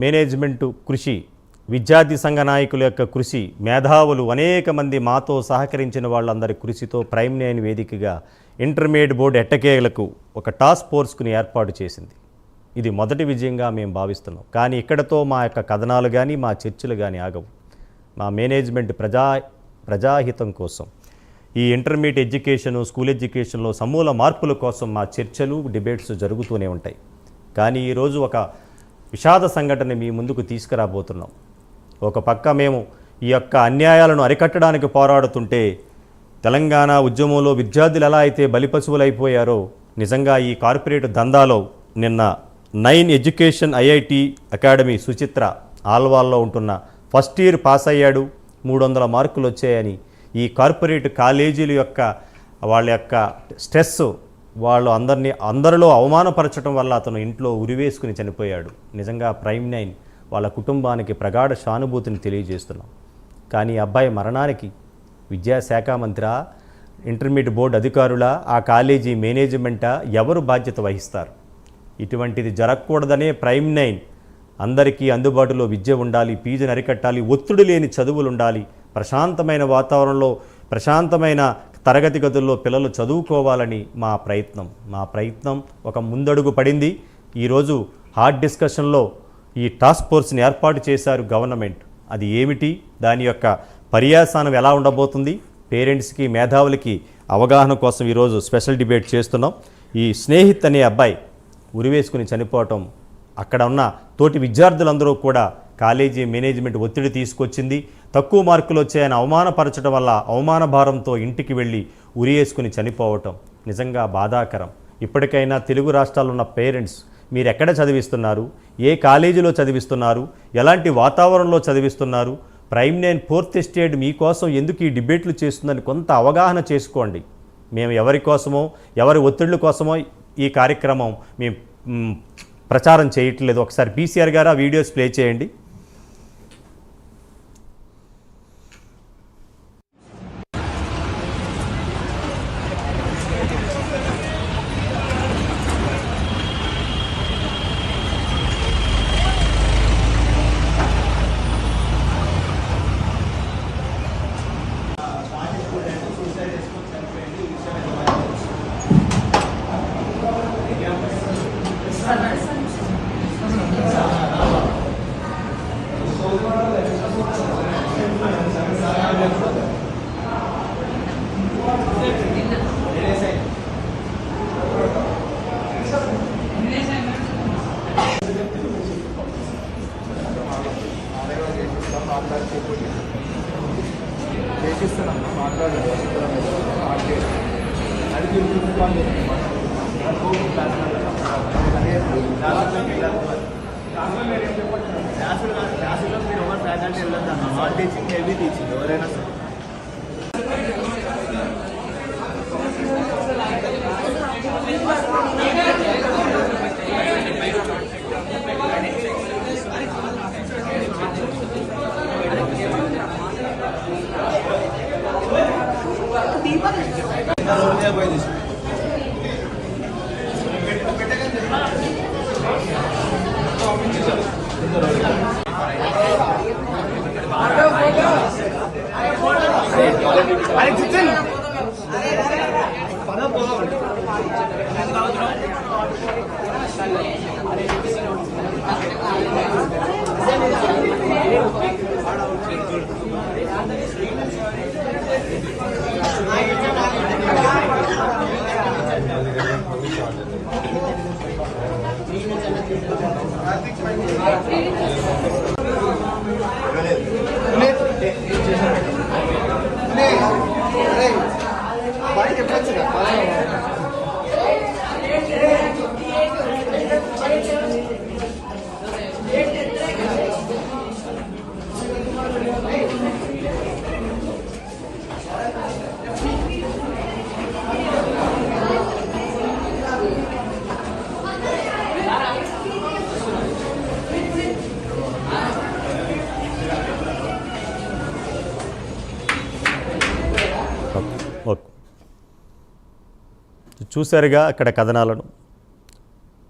Management కృషి విద్యార్థి సంఘ నాయకుల యొక్క కృషి మేధావులు అనేక మంది మాతో సహకరించిన వాళ్ళందరి కృషితో ప్రైమ్ నైన్ వేదికగా ఇంటర్మీడియట్ బోర్డు ఎట్టకేలకు ఒక టాస్క్ ఫోర్స్కుని ఏర్పాటు చేసింది. ఇది మొదటి విజయంగా మేము భావిస్తున్నాం. కానీ ఇక్కడతో మా యొక్క కథనాలు కానీ మా చర్చలు కానీ ఆగవు. మా మేనేజ్మెంట్ ప్రజా ప్రజాహితం కోసం ఈ ఇంటర్మీడియట్ ఎడ్యుకేషన్ స్కూల్ ఎడ్యుకేషన్లో సమూల మార్పుల కోసం మా చర్చలు డిబేట్స్ జరుగుతూనే ఉంటాయి. కానీ ఈరోజు ఒక విషాద సంఘటన మీ ముందుకు తీసుకురాబోతున్నాం. ఒక పక్క మేము ఈ యొక్క అన్యాయాలను అరికట్టడానికి పోరాడుతుంటే తెలంగాణ ఉద్యమంలో విద్యార్థులు ఎలా అయితే బలిపశువులైపోయారో అయిపోయారో నిజంగా ఈ కార్పొరేట్ దందాలో నిన్న nine education IIT academy Suchitra ఆల్వాల్లో ఉంటున్న ఫస్ట్ ఇయర్ పాస్ అయ్యాడు మూడు వందల మార్కులు వచ్చాయని ఈ కార్పొరేట్ కాలేజీల యొక్క వాళ్ళ యొక్క స్ట్రెస్ వాళ్ళు అందరినీ అందరిలో అవమానపరచడం వల్ల అతను ఇంట్లో ఉరివేసుకుని చనిపోయాడు. నిజంగా ప్రైమ్ నైన్ వాళ్ళ కుటుంబానికి ప్రగాఢ సానుభూతిని తెలియజేస్తున్నాం. కానీ అబ్బాయి మరణానికి విద్యాశాఖ మంత్రా ఇంటర్మీడియట్ బోర్డు అధికారుల ఆ కాలేజీ మేనేజ్మెంటా ఎవరు బాధ్యత వహిస్తారు? ఇటువంటిది జరగకూడదనే ప్రైమ్ నైన్ అందరికీ అందుబాటులో విద్య ఉండాలి ఫీజును అరికట్టాలి ఒత్తిడి లేని చదువులు ఉండాలి ప్రశాంతమైన వాతావరణంలో ప్రశాంతమైన తరగతి గదుల్లో పిల్లలు చదువుకోవాలని మా ప్రయత్నం. మా ప్రయత్నం ఒక ముందడుగు పడింది. ఈరోజు హార్డ్ డిస్కషన్లో ఈ టాస్క్ ఫోర్స్ని ఏర్పాటు చేశారు గవర్నమెంట్. అది ఏమిటి? దాని యొక్క పర్యాసానం ఎలా ఉండబోతుంది? పేరెంట్స్కి మేధావులకి అవగాహన కోసం ఈరోజు స్పెషల్ డిబేట్ చేస్తున్నాం. ఈ స్నేహిత్ అనే అబ్బాయి ఉరివేసుకుని చనిపోవటం అక్కడ ఉన్న తోటి విద్యార్థులందరూ కూడా కాలేజీ మేనేజ్మెంట్ ఒత్తిడి తీసుకొచ్చింది. తక్కువ మార్కులు వచ్చాయని అవమానపరచడం వల్ల అవమాన భారంతో ఇంటికి వెళ్ళి ఉరియేసుకుని చనిపోవటం నిజంగా బాధాకరం. ఇప్పటికైనా తెలుగు రాష్ట్రాల్లో ఉన్న పేరెంట్స్ మీరు ఎక్కడ చదివిస్తున్నారు? ఏ కాలేజీలో చదివిస్తున్నారు? ఎలాంటి వాతావరణంలో చదివిస్తున్నారు? ప్రైమ్ నైన్ ఫోర్త్ స్టేట్ మీకోసం ఎందుకు ఈ డిబేట్లు చేస్తుందని కొంత అవగాహన చేసుకోండి. మేము ఎవరి కోసమో ఎవరి ఒత్తిళ్ళ కోసమో ఈ కార్యక్రమం మేము ప్రచారం చేయట్లేదు. ఒకసారి పీసీఆర్ గారు ఆ వీడియోస్ ప్లే చేయండి. చేస్తున్నాం మాట్లాడాలి అడిగి ఉంటుంది క్లాసులు క్లాసుల్లో మీరు ఎవరు ఫ్యాకల్టీ వెళ్ళొద్దన్న హార్డ్ టీచింగ్ హెవీ టీచింగ్ ఎవరైనా సరే. I think 価値が変わる。చూశారుగా అక్కడ కథనాలను.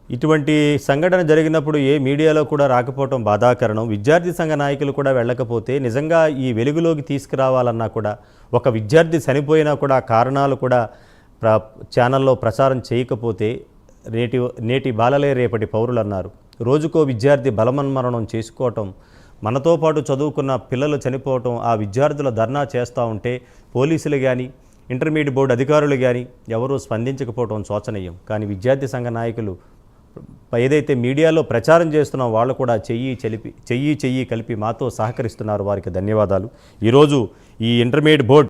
ఇటువంటి సంఘటన జరిగినప్పుడు ఏ మీడియాలో కూడా రాకపోవటం బాధాకరణం. విద్యార్థి సంఘ నాయకులు కూడా వెళ్ళకపోతే నిజంగా ఈ వెలుగులోకి తీసుకురావాలన్నా కూడా ఒక విద్యార్థి చనిపోయినా కూడా కారణాలు కూడా ప్ర ఛానల్లో ప్రచారం చేయకపోతే నేటి నేటి బాలలే రేపటి పౌరులు అన్నారు రోజుకో విద్యార్థి బలమన్మరణం చేసుకోవటం మనతో పాటు చదువుకున్న పిల్లలు చనిపోవటం ఆ విద్యార్థుల ధర్నా చేస్తూ ఉంటే పోలీసులు కానీ ఇంటర్మీడియట్ బోర్డు అధికారులు కానీ ఎవరూ స్పందించకపోవటం శోచనీయం. కానీ విద్యార్థి సంఘ నాయకులు ఏదైతే మీడియాలో ప్రచారం చేస్తున్నా వాళ్ళు కూడా చెయ్యి చెలిపి చెయ్యి చెయ్యి కలిపి మాతో సహకరిస్తున్నారు. వారికి ధన్యవాదాలు. ఈరోజు ఈ ఇంటర్మీడియట్ బోర్డ్